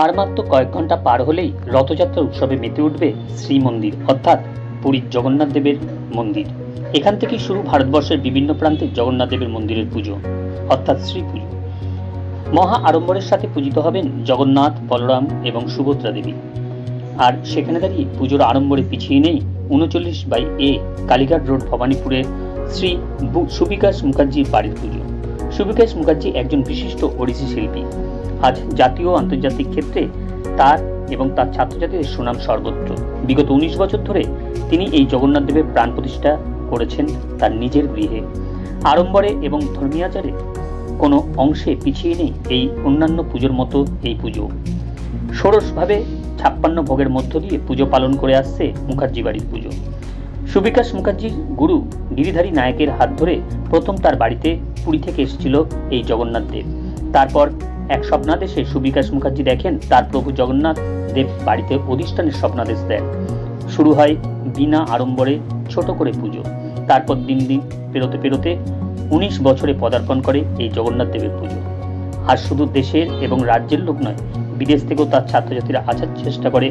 আর মাত্র কয়েক ঘণ্টা পার হলেই রথযাত্রা উৎসবে মেতে উঠবে শ্রীমন্দির, অর্থাৎ পুরীর জগন্নাথ দেবের মন্দির। এখান থেকেই শুরু ভারতবর্ষের বিভিন্ন প্রান্তে জগন্নাথ দেবের মন্দিরের পুজো, অর্থাৎ শ্রী পুজো মহা আড়ম্বরের সাথে পূজিত হবেন জগন্নাথ, বলরাম এবং সুভদ্রা দেবী। আর সেখানে দাঁড়িয়ে পুজোর আড়ম্বরে পিছিয়ে নেই উনচল্লিশ বাই এ কালীঘাট রোড, ভবানীপুরে শ্রী সুবিকাশ মুখার্জির বাড়ির পুজো। সুবিকাশ মুখার্জি একজন বিশিষ্ট ওড়িশি শিল্পী। আজ জাতীয় ও আন্তর্জাতিক ক্ষেত্রে তার এবং তার ছাত্রছাত্রীদের সুনাম সর্বত্র। বিগত উনিশ বছর ধরে তিনি এই জগন্নাথ দেবের প্রাণ প্রতিষ্ঠা করেছেন তার নিজের গৃহে। আড়ম্বরে এবং ধর্মীয়াচারে কোনো অংশে পিছিয়ে নেই এই অন্যান্য পুজোর মতো এই পুজো। ষোড়শভাবে ছাপ্পান্ন ভোগের মধ্য দিয়ে পুজো পালন করে আসছে মুখার্জি বাড়ির পুজো। সুবিকাশ মুখার্জির গুরু গিরিধারী নায়কের হাত ধরে প্রথম তার বাড়িতে পুরী থেকে এসেছিল এই জগন্নাথ দেব। তারপর এক স্বপ্নাদেশে সুবিকাশ মুখার্জি দেখেন, তার প্রভু জগন্নাথ দেব বাড়িতে অধিষ্ঠানের স্বপ্নাদেশ দেন। শুরু হয় বিনা আড়ম্বরে ছোট করে পুজো। তারপর দিন দিন পেরোতে পেরোতে উনিশ বছরে পদার্পণ করে এই জগন্নাথ দেবের পুজো। আর শুধু দেশের এবং রাজ্যের লোক নয়, বিদেশ থেকেও তার ছাত্রছাত্রীরা আসার চেষ্টা করে।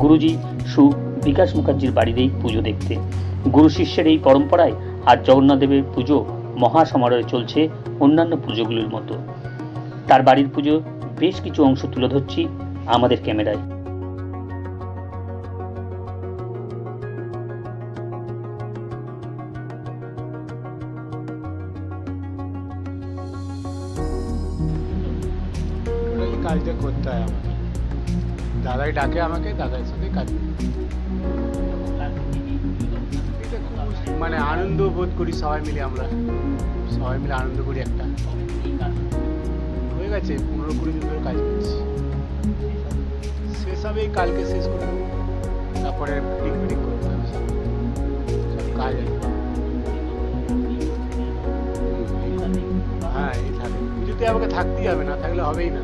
গুরুজি সু বিকাশ মুখার্জির বাড়ির এই পুজো দেখতে। গুরু শিষ্যের এই পরম্পরায় আর জগন্নাথ দেবের পুজো মহা সমারোহে চলছে অন্যান্য পুজোগুলির মতো। তার বাড়ির পুজো বেশ কিছু অংশ তুলে ধরছি আমাদের ক্যামেরায়। কাজটা করতে হয় আমাকে। দাদাই ডাকে আমাকে, দাদার সাথে কাজ মানে আনন্দ বোধ করি, সবাই মিলে আমরা। সবাই মিলে আনন্দ করি একটা। হয়ে গেছে, পনেরো কুড়ি দিন ধরে কাজ করছি। হবে কালকে শেষ করে তারপরে মিটিং মিটিং করতে হবে সব কাজ হ্যাঁ এই থাকে। পুজোতে আমাকে থাকতেই হবে না, থাকলে হবেই না।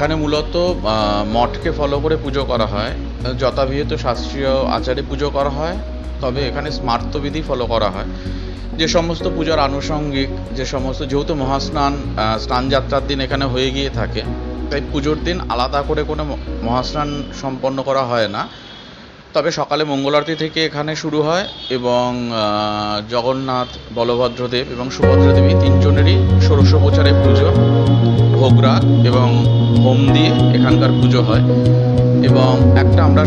এখানে মূলত মঠকে ফলো করে পুজো করা হয়। যথাবিহিত শাস্ত্রীয় আচারে পুজো করা হয়, তবে এখানে স্মার্তবিধি ফলো করা হয়। যে সমস্ত পূজার আনুষঙ্গিক, যে সমস্ত যেহেতু মহাস্নান স্নানযাত্রার দিন এখানে হয়ে গিয়ে থাকে, তাই পুজোর দিন আলাদা করে কোনো মহাস্নান সম্পন্ন করা হয় না। তবে সকালে মঙ্গল আরতি থেকে এখানে শুরু হয় এবং জগন্নাথ, বলভদ্রদেব এবং সুভদ্রাদেব এই তিনজনেরই ষোড়শোপচারে পুজো। ভোগরাগ এবং হোম দিয়ে এখানকার পুজো হয় এবং একটা আমরা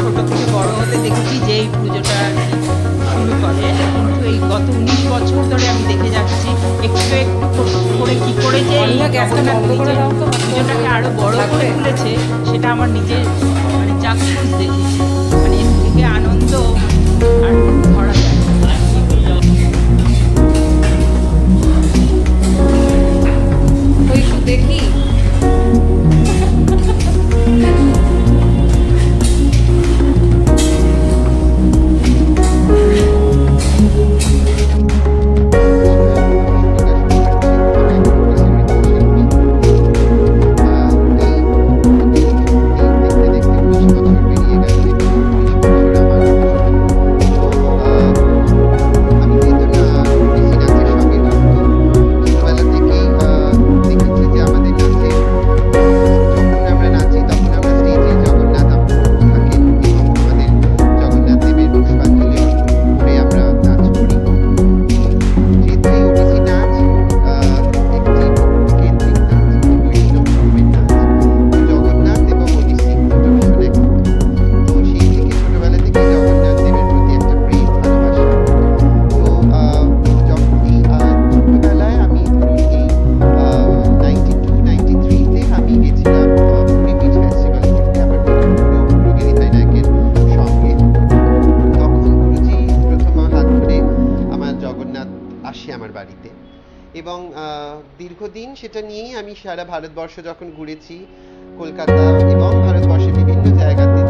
ছোট থেকে বড় হতে দেখেছি যে এই পুজোটা শুরু করে। কিন্তু এই গত উনিশ বছর ধরে আমি দেখে যাচ্ছি একটু একটু করে কি করে যে এই পুজোটাকে আরও বড় করে তুলেছে সেটা আমার নিজের মানে চাকরি দেখেছি। দিতে। এবং দীর্ঘদিন সেটা নিয়েই আমি সারা ভারতবর্ষ যখন ঘুরেছি, কলকাতা এবং ভারতবর্ষের বিভিন্ন জায়গাতে